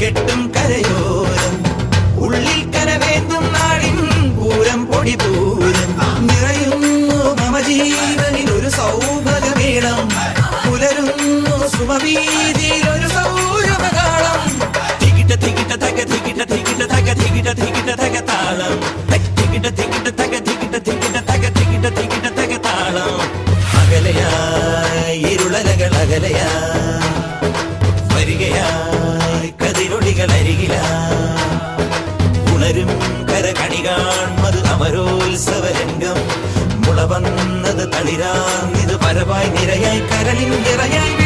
കെട്ടും കരയോരം. ഉള്ളിൽ കരവേന്തും നാടിൻ പൂരം പൊടി പൂരം. നിറയുന്നു മമജീവനിൽ ഒരു സൗഭഗമേളം പുലരുന്നു സുമവീതിയിൽ ഒരു സൗരഭകാളം തികിട്ട തികിട്ട തക തികിട്ട തികിട്ട തക തികിട്ട തികിട്ട തക താളം. തികിട്ട തികിട്ട തക തികിട്ട തികിട്ട തക തികിട്ട തികിട്ട തക താളം. അകലയാ ഇരുളലകൾ അകലയാ. വരികയാ. കാൺമത് അമരോത്സവരംഗം മുള വന്നത് തളിരാർന്നിത് പരവായി നിരയായി കരലിൻ നിറയായി